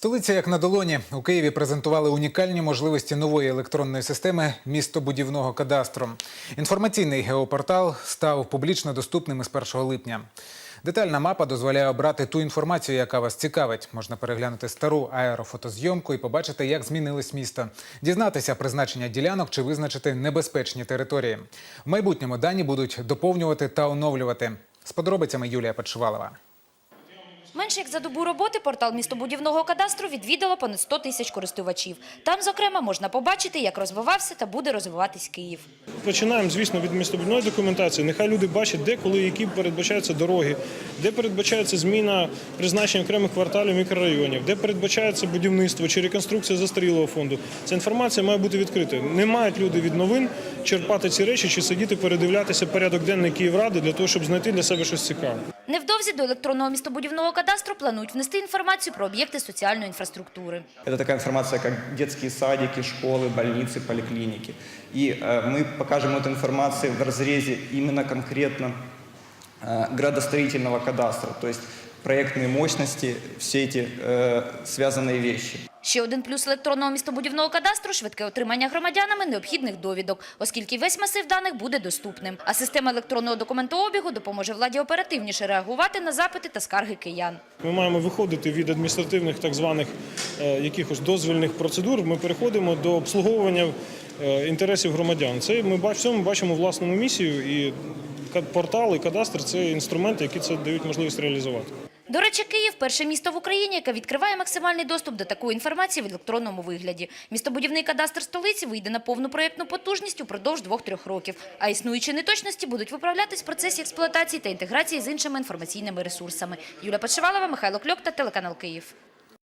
Столиця як на долоні. У Києві презентували унікальні можливості нової електронної системи містобудівного кадастру. Інформаційний геопортал став публічно доступним із 1 липня. Детальна мапа дозволяє обрати ту інформацію, яка вас цікавить. Можна переглянути стару аерофотозйомку і побачити, як змінилось місто, дізнатися призначення ділянок чи визначити небезпечні території. В майбутньому дані будуть доповнювати та оновлювати. З подробицями Юлія Подшивалова. Менше як за добу роботи портал містобудівного кадастру відвідало понад 100 тисяч користувачів. Там, зокрема, можна побачити, як розвивався та буде розвиватись Київ. Починаємо, звісно, від містобудівної документації. Нехай люди бачать, де, коли, які передбачаються дороги, де передбачається зміна призначення окремих кварталів мікрорайонів, де передбачається будівництво чи реконструкція застарілого фонду. Ця інформація має бути відкритою. Не мають люди від новин черпати ці речі чи сидіти передивлятися порядок денний Київради для того, щоб знайти для себе щось цікаве. Невдовзі до електронного містобудівного кадастру планують внести інформацію про об'єкти соціальної інфраструктури. Это такая информация, как детские садики, школы, больницы, поликлиники. И э, мы покажем эту информацию в разрезе именно конкретно э, градостроительного кадастра, то есть проектные мощности, все эти э, связанные вещи. Ще один плюс електронного містобудівного кадастру – швидке отримання громадянами необхідних довідок, оскільки весь масив даних буде доступним. А система електронного документообігу допоможе владі оперативніше реагувати на запити та скарги киян. Ми маємо виходити від адміністративних так званих е, якихось дозвільних процедур. Ми переходимо до обслуговування е, інтересів громадян. Це ми бач- в цьому бачимо власну місію, і ка- портал і кадастр це інструменти, які це дають можливість реалізувати. До речі, Київ – перше місто в Україні, яке відкриває максимальний доступ до такої інформації в електронному вигляді. Містобудівний кадастр столиці вийде на повну проєктну потужність упродовж двох-трьох років. А існуючі неточності будуть виправлятись в процесі експлуатації та інтеграції з іншими інформаційними ресурсами. Юля Подшивалова, Михайло Кльок та телеканал Київ.